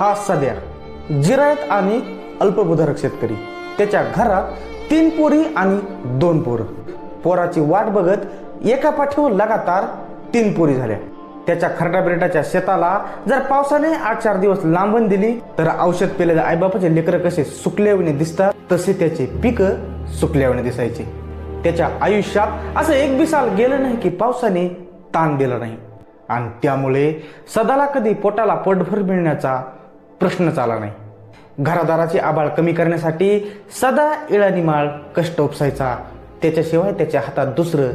हा सध्या जिरायत आणि अल्पभूधारक शेतकरी. त्याच्या घरात तीन पोरी आणि दोन पोरं. पोराची वाट बघत एका पाठीवर लगातार तीन पोरी झाल्या. त्याच्या खरडाबिरडाच्या शेताला जर पावसाने आठ चार दिवस लांबण दिली तर औषध पेलेल्या आईबापाचे लेकरं कसे सुकल्यावणे दिसतात तसे त्याचे पिकं सुकल्यावणे दिसायचे. त्याच्या आयुष्यात असं एक बिसाल गेलं नाही की पावसाने ताण दिला नाही. आणि त्यामुळे सदाला कधी पोटाला पोटभर मिळण्याचा प्रश्नच आला नाही. घरादाराची आबाळ कमी करण्यासाठी सदा इळानिमाळ कष्ट उपसायचा. त्याच्याशिवाय त्याच्या हातात दुसरं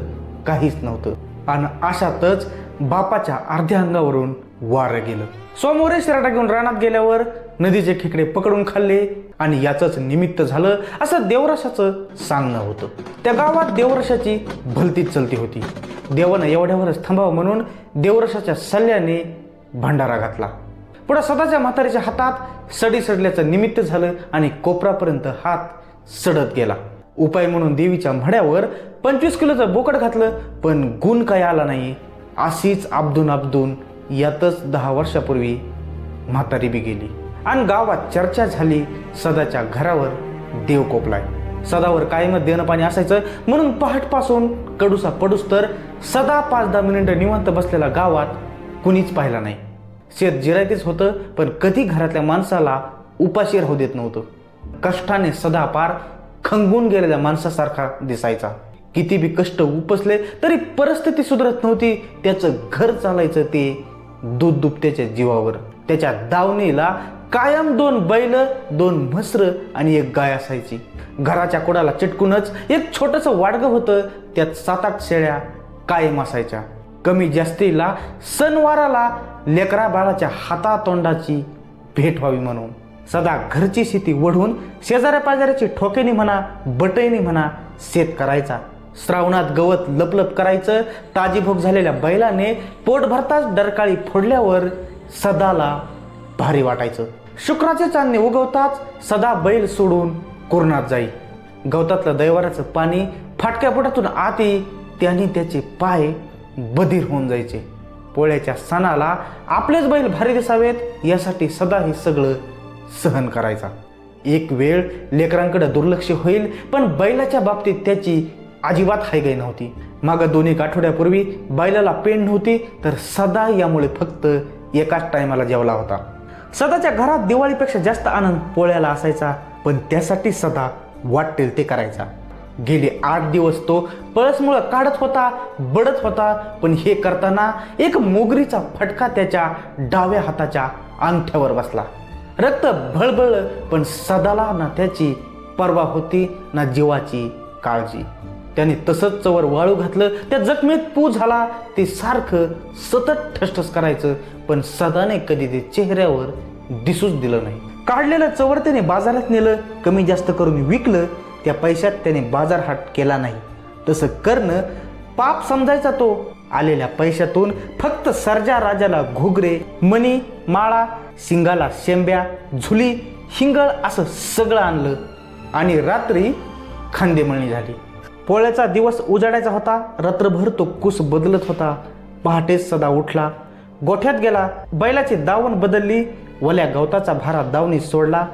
काहीच नव्हतं. आणि अशातच बापाच्या अर्ध्या अंगावरून वारं गेलं. सोमवारी शिराटा घेऊन रानात गेल्यावर नदीचे खेकडे पकडून खाल्ले आणि याचंच निमित्त झालं असं देवरशाचं सांगणं होतं. त्या गावात देवरशाची भलतीच चलती होती. देवानं एवढ्यावरच थांबावं म्हणून देवरशाच्या सल्ल्याने भंडारा घातला. पुढे सदाच्या म्हातारीच्या हातात सडी सडल्याचं निमित्त झालं आणि कोपरापर्यंत हात सडत गेला. उपाय म्हणून देवीच्या म्हड्यावर पंचवीस किलोचं बोकड घातलं पण गुण काय आला नाही. अशीच आबदून आबदून यातच दहा वर्षापूर्वी म्हातारी बी गेली. आणि गावात चर्चा झाली सदाच्या घरावर देव कोपलाय. सदावर कायमच देणं पाणी असायचं म्हणून पहाटपासून कडूसा पडूस तर सदा पाच दहा मिनिटं निवांत बसलेला गावात कुणीच पाहिला नाही. शेत जिरायतीच होतं पण कधी घरातल्या माणसाला उपाशी राहू देत नव्हतं. कष्टाने सदा पार खंगून गेलेल्या माणसासारखा दिसायचा. किती बी कष्ट उपसले तरी परिस्थिती सुधरत नव्हती. त्याचं घर चालायचं ते दूध दुभत्याच्या जीवावर. त्याच्या दावणीला कायम दोन बैल दोन म्हसर आणि एक गाय असायची. घराच्या कोडाला चिटकूनच एक छोटस वाडगं होतं. त्यात सात आठ शेळ्या कायम असायच्या. कमी जास्तीला सणवाराला लेकरा बाळाच्या हातातोंडाची भेट व्हावी म्हणून. सदा घरची शेती वढून शेजाऱ्या पाजाऱ्याची ठोकेनी म्हणा बटईनी म्हणा शेत करायचा. श्रावणात गवत लपलप करायचं ताजीभोग झालेल्या बैलाने पोट भरताच डरकाळी फोडल्यावर सदाला भारी वाटायचं. शुक्राचे चांदणे उगवताच सदा बैल सोडून कुरणात जाई. गवतातलं दैवाराचं पाणी फाटक्या पोटातून आत त्याने त्याचे पाय बधीर होऊन जायचे. पोळ्याच्या सणाला आपलेच बैल भारी दिसावेत यासाठी सदा हे सगळं सहन करायचा. एक वेळ लेकरांकडे दुर्लक्ष होईल पण बैलाच्या बाबतीत त्याची अजिबात हायगाई नव्हती. मागं दोन एक आठवड्यापूर्वी बैलाला पेंड नव्हती तर सदा यामुळे फक्त एकाच टायमाला जेवला होता. सदाच्या घरात दिवाळीपेक्षा जास्त आनंद पोळ्याला असायचा पण त्यासाठी सदा वाटेल ते करायचा. गेले आठ दिवस तो पळसमुळं काढत होता बडत होता पण हे करताना एक मोगरीचा फटका त्याच्या डाव्या हाताच्या अंगठ्यावर बसला. रक्त भळबळ पण सदाला ना त्याची पर्वा होती ना जीवाची काळजी. त्याने तसंच चवर वाळू घातलं त्या जखमेत पू झाला ते सारखं सतत ठसठस करायचं पण सदाने कधी ते चेहऱ्यावर दिसूच दिलं नाही. काढलेलं चवर त्याने बाजारात नेलं कमी जास्त करून विकलं त्या पैशात त्याने बाजार हाट केला नाही. तसं करणं पाप समजायचा तो. आलेल्या पैशातून फक्त सर्जा राजाला घुगरे मणी माळा शिंगाला शेंब्या झुली हिंगळ असं सगळं आणलं आणि रात्री खांदेमळणी झाली. पोळ्याचा दिवस उजाडायचा होता रात्रभर तो कुस बदलत होता. पहाटेच सदा उठला गोठ्यात गेला बैलाची दावण बदलली वल्या गवताचा भारा दावणी सोडला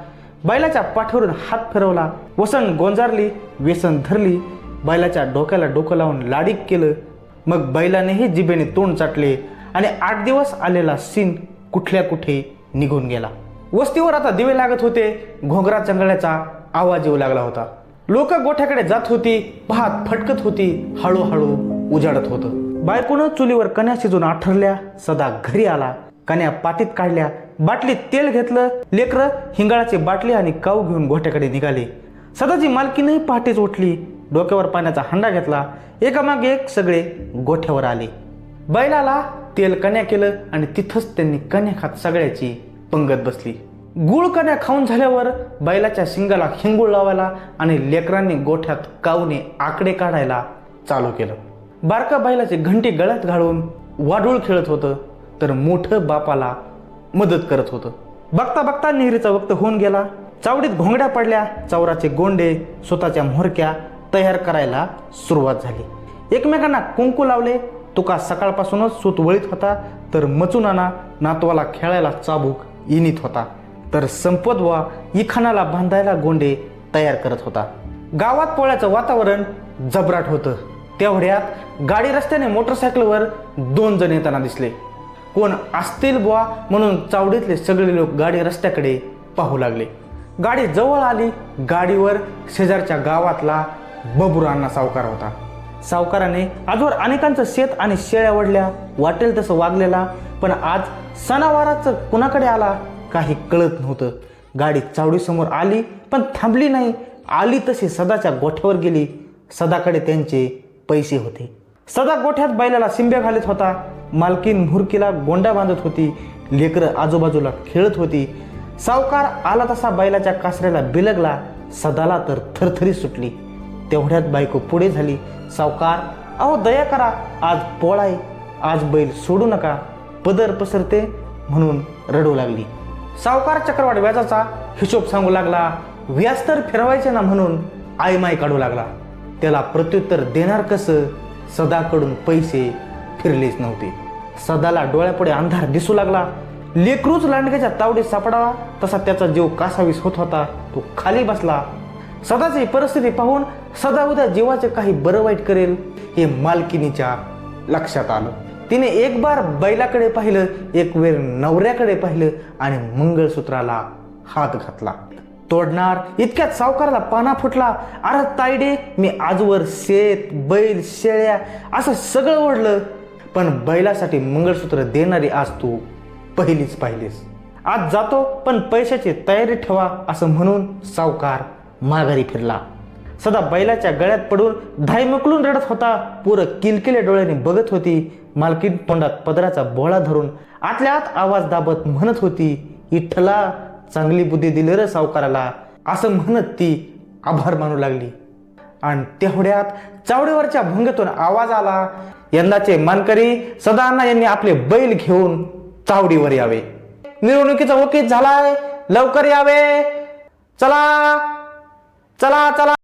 बैलाच्या पाठीवरून हात फिरवला वसन गोंजारली व्यसन धरली बैलाच्या डोक्याला डोकं लावून लाडीक केलं. मग बैलानेही जिभेने तोंड चाटले आणि आठ दिवस आलेला सीन कुठल्या कुठे निघून गेला. वस्तीवर आता दिवे लागत होते घोंगरा चंगळ्याचा आवाज येऊ लागला होता. लोक गोठ्याकडे जात होती पाहत फटकत होती हळूहळू उजाडत होतं. बायकोनं चुलीवर कन्या शिजून आठरल्या सदा घरी आला कन्या पाटीत काढल्या बाटलीत तेल घेतलं लेकरं हिंगाळाची बाटली आणि काऊ घेऊन गोठ्याकडे निघाले. सदाची मालकीनंही पहाटेच उठली डोक्यावर पाण्याचा हंडा घेतला एकामागे एक सगळे गोठ्यावर आले. बैलाला तेल कन्या केलं आणि तिथंच त्यांनी कन्या खात सगळ्याची पंगत बसली. गुळ कन्या खाऊन झाल्यावर बैलाच्या शिंगाला हिंगूळ लावायला आणि लेकरांनी गोठ्यात काऊने आकडे काढायला चालू केलं. बारका बैलाचे घंटी गळ्यात घालून वाडूळ खेळत होतं तर मोठं बापाला मदत करत होतं. बघता बघता नेहरीचा वक्त होऊन गेला. चावडीत घोंगड्या पडल्या. चौराचे गोंडे स्वतःच्या म्होरक्या तयार करायला सुरुवात झाली. एकमेकांना कुंकू लावले. तुका सकाळपासूनच सूत वळीत होता तर मचुनाना नातवाला खेळायला चाबूक इनित होता. तर संपत वा इखानाला बांधायला गोंडे तयार करत होता. गावात पोळ्याचं वातावरण जबराट होतं. तेवढ्यात गाडी रस्त्याने मोटरसायकलवर दोन जण येताना दिसले. कोण असतील बुवा म्हणून चावडीतले सगळे लोक गाडी रस्त्याकडे पाहू लागले. गाडी जवळ आली गाडीवर शेजारच्या गावातला बबुरांना सावकार होता. सावकाराने आजवर अनेकांचं शेत आणि शेळ्या वडल्या वाटेल तसं वागलेला पण आज सणावाराचं कुणाकडे आला काही कळत नव्हतं. गाडी चावडीसमोर आली पण थांबली नाही. आली तशी सदाच्या गोठ्यावर गेली. सदाकडे त्यांचे पैसे होते. सदा गोठ्यात बैलाला शिंब्या घालत होता. मालकीन मुरकीला गोंडा बांधत होती. लेकरं आजूबाजूला खेळत होती. सावकार आला तसा बैलाच्या कासऱ्याला बिलगला. सदाला तर थरथरी सुटली. तेवढ्यात बायको पुढे झाली. सावकार अहो दया करा. आज पोळाय. आज बैल सोडू नका. पदर पसरते म्हणून रडू लागली. सावकार चक्रवाढ व्याजाचा हिशोब सांगू लागला. व्याज तर फिरवायचे ना म्हणून आयमाय काढू लागला. त्याला प्रत्युत्तर देणार कसं? सदाकडून पैसे फिरलेच नव्हते. सदाला डोळ्यापुढे अंधार दिसू लागला. लेकरूच लांडग्याच्या तावडीत सापडावा तसा त्याचा जीव कासावीस होत होता. तो खाली बसला. सदाची परिस्थिती पाहून सदा उद्या जीवाचे काही बरं वाईट करेल हे मालकिनीच्या लक्षात आलं. तिने एक बार बैलाकडे पाहिलं एक वेळ नवऱ्याकडे पाहिलं आणि मंगळसूत्राला हात घातला. तोडणार. इतक्यात सावकाराला पाना फुटला. अरे तायडे मी आजवर शेत बैल शेळ्या असं सगळं ओढलं. पण बैलासाठी मंगळसूत्र देणारी आज तू पहिलीच पाहिलीस. आज जातो पण पैशाची तयारी ठेवा असं म्हणून सावकार माघारी फिरला. सदा बैलाच्या गळ्यात पडून धाय रडत होता. पुरं किलकिल्या डोळ्याने बघत होती. मालकीन तोंडात पदराचा बोळा धरून आतल्या आत आवाज दाबत म्हणत होती इठला चांगली बुद्धी दिली र सावकाराला. असं म्हणत ती आभार मानू लागली. आणि तेवढ्यात चावडीवरच्या भंगेतून आवाज आला. यंदाचे मानकरी सदाना यांनी आपले बैल घेऊन चावडीवर यावे. मिरवणुकीचा वकील झालाय. लवकर यावे. चला. चला चला.